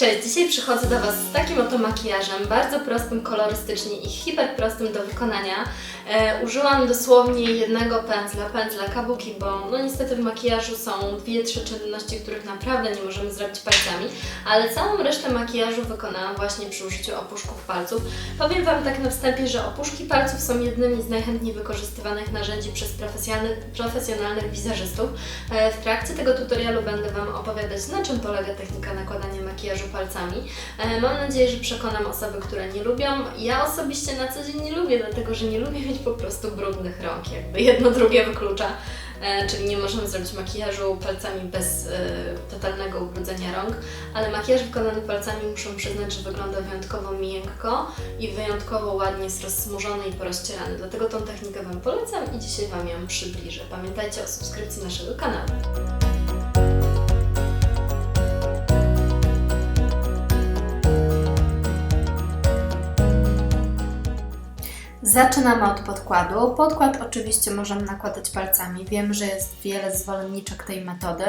Cześć, dzisiaj przychodzę do Was z takim oto makijażem, bardzo prostym kolorystycznie i hiperprostym do wykonania. E, użyłam dosłownie jednego pędzla, pędzla Kabuki, bo no niestety w makijażu są dwie, trzy czynności, których naprawdę nie możemy zrobić palcami, ale całą resztę makijażu wykonałam właśnie przy użyciu opuszków palców. Powiem Wam tak na wstępie, że opuszki palców są jednymi z najchętniej wykorzystywanych narzędzi przez profesjonalnych, wizerzystów. E, w trakcie tego tutorialu będę Wam opowiadać, na czym polega technika nakładania makijażu palcami. E, Mam nadzieję, że przekonam osoby, które nie lubią. Ja osobiście na co dzień nie lubię, dlatego że nie lubię mieć po prostu brudnych rąk. Jakby jedno drugie wyklucza. E, Czyli nie możemy zrobić makijażu palcami bez e, totalnego ubrudzenia rąk, ale makijaż wykonany palcami muszę przyznać, że wygląda wyjątkowo miękko i wyjątkowo ładnie jest rozsmużony i porozcierany. Dlatego tą technikę Wam polecam i dzisiaj Wam ją przybliżę. Pamiętajcie o subskrypcji naszego kanału. Zaczynamy od podkładu. Podkład oczywiście możemy nakładać palcami. Wiem, że jest wiele zwolenniczek tej metody.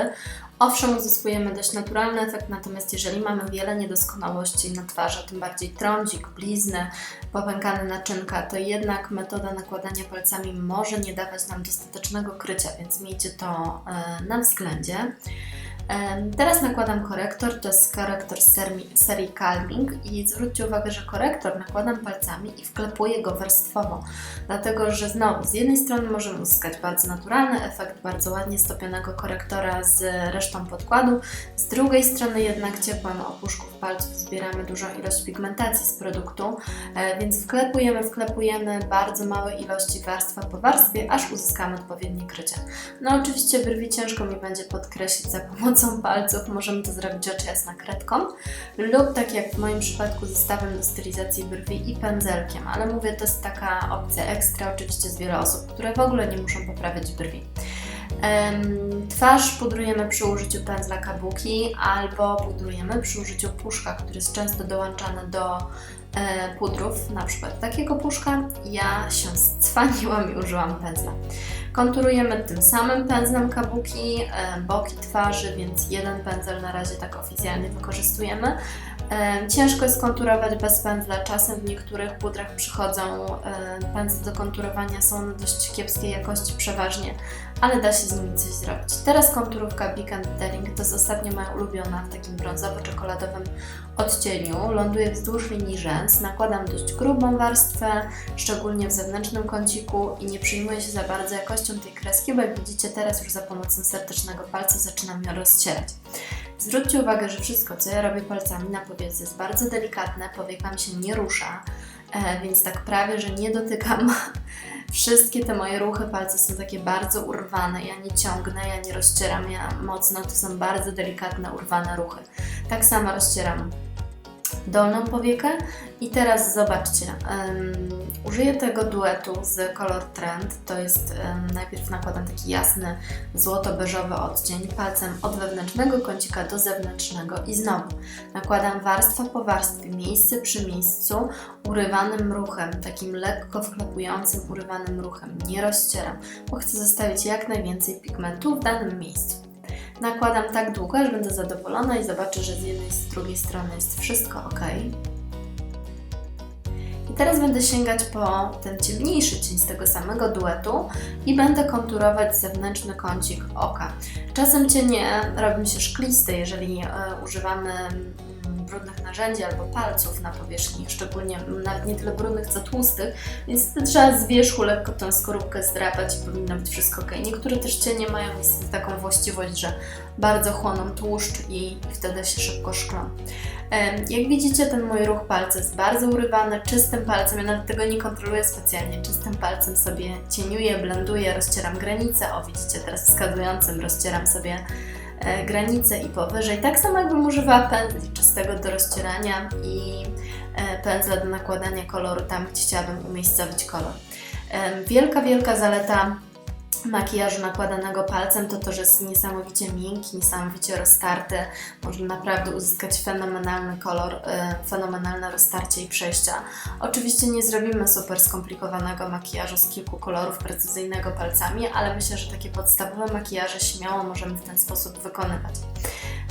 Owszem, uzyskujemy dość naturalny efekt, natomiast jeżeli mamy wiele niedoskonałości na twarzy, tym bardziej trądzik, blizny, popękane naczynka, to jednak metoda nakładania palcami może nie dawać nam dostatecznego krycia, więc miejcie to e, na względzie. Teraz nakładam korektor, to jest korektor serii, serii Calming i zwróćcie uwagę, że korektor nakładam palcami i wklepuję go warstwowo, dlatego że znowu z jednej strony możemy uzyskać bardzo naturalny efekt bardzo ładnie stopionego korektora z resztą podkładu, z drugiej strony jednak ciepłem opuszków palców zbieramy dużą ilość pigmentacji z produktu, e, więc wklepujemy, wklepujemy bardzo małe ilości warstwa po warstwie, aż uzyskamy odpowiednie krycie. No oczywiście brwi ciężko mi będzie podkreślić za pomocą palców, możemy to zrobić rzecz jasna kredką lub tak jak w moim przypadku zestawem do stylizacji brwi i pędzelkiem, ale mówię to jest taka opcja ekstra, oczywiście z wiele osób, które w ogóle nie muszą poprawiać brwi. Twarz pudrujemy przy użyciu pędzla kabuki albo pudrujemy przy użyciu puszka, który jest często dołączany do e, pudrów, na przykład takiego puszka. Ja się scwaniłam i użyłam pędzla. Konturujemy tym samym pędzlem kabuki e, boki twarzy, więc jeden pędzel na razie tak oficjalnie wykorzystujemy. Ciężko jest konturować bez pędzla. Czasem w niektórych pudrach przychodzą pędzle do konturowania, są one dość kiepskiej jakości przeważnie, ale da się z nimi coś zrobić. Teraz konturówka Big and to jest ostatnio moja ulubiona w takim brązowo-czekoladowym odcieniu. Ląduję wzdłuż linii rzęs, nakładam dość grubą warstwę, szczególnie w zewnętrznym kąciku i nie przyjmuję się za bardzo jakością tej kreski, bo jak widzicie teraz już za pomocą sertecznego palca zaczynam ją rozcierać. Zwróćcie uwagę, że wszystko, co ja robię palcami na powiece jest bardzo delikatne, powiekam się nie rusza, e, więc tak prawie, że nie dotykam. Wszystkie te moje ruchy palce są takie bardzo urwane, ja nie ciągnę, ja nie rozcieram ja mocno, to są bardzo delikatne, urwane ruchy. Tak samo rozcieram dolną powiekę. I teraz zobaczcie, em, użyję tego duetu z Color Trend, to jest em, najpierw nakładam taki jasny złoto-beżowy odcień palcem od wewnętrznego kącika do zewnętrznego. I znowu nakładam warstwa po warstwie, miejsce przy miejscu, urywanym ruchem, takim lekko wklepującym, urywanym ruchem, nie rozcieram, bo chcę zostawić jak najwięcej pigmentu w danym miejscu. Nakładam tak długo, aż będę zadowolona i zobaczę, że z jednej i z drugiej strony jest wszystko ok. I teraz będę sięgać po ten ciemniejszy cień z tego samego duetu i będę konturować zewnętrzny kącik oka. Czasem cienie robią się szkliste, jeżeli e, używamy brudnych narzędzi albo palców na powierzchni, szczególnie nawet nie tyle brudnych, co tłustych, więc trzeba z wierzchu lekko tą skorupkę zdrapać i powinno być wszystko ok. Niektóre też cienie mają niestety taką właściwość, że bardzo chłoną tłuszcz i wtedy się szybko szklą. Jak widzicie, ten mój ruch palca jest bardzo urywany, czystym palcem, ja nawet tego nie kontroluję specjalnie, czystym palcem sobie cieniuję, blenduję, rozcieram granice, o widzicie, teraz wskazującym rozcieram sobie e, granice i powyżej, tak samo jakbym używała pędzli czystego do rozcierania i e, pędzla do nakładania koloru tam, gdzie chciałabym umiejscowić kolor. Em, Wielka, wielka zaleta makijażu nakładanego palcem to to, że jest niesamowicie miękki, niesamowicie roztarty. Można naprawdę uzyskać fenomenalny kolor, e, fenomenalne roztarcie i przejścia. Oczywiście nie zrobimy super skomplikowanego makijażu z kilku kolorów precyzyjnego palcami, ale myślę, że takie podstawowe makijaże śmiało możemy w ten sposób wykonywać.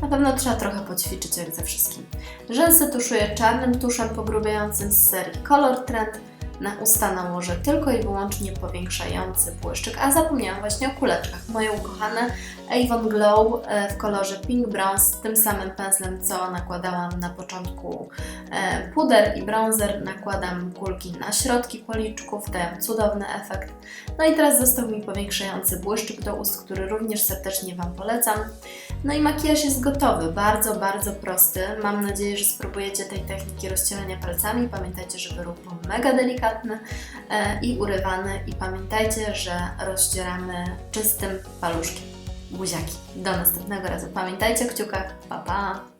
Na pewno trzeba trochę poćwiczyć jak ze wszystkim. Rzęsy tuszuję czarnym tuszem pogrubiającym z serii Color Trend. Na usta nałożę tylko i wyłącznie powiększający błyszczyk, a zapomniałam właśnie o kuleczkach. Moje ukochane Avon Glow e, w kolorze Pink Bronze, tym samym pędzlem, co nakładałam na początku e, puder i bronzer. Nakładam kulki na środki policzków, dają cudowny efekt. No i teraz został mi powiększający błyszczyk do ust, który również serdecznie Wam polecam. No i makijaż jest gotowy, bardzo, bardzo prosty. Mam nadzieję, że spróbujecie tej techniki rozcielenia palcami. Pamiętajcie, żeby ruch był mega delikatny e, i urywany. I pamiętajcie, że rozdzieramy czystym paluszkiem. Buziaki. Do następnego razu. Pamiętajcie o kciukach. Pa, pa!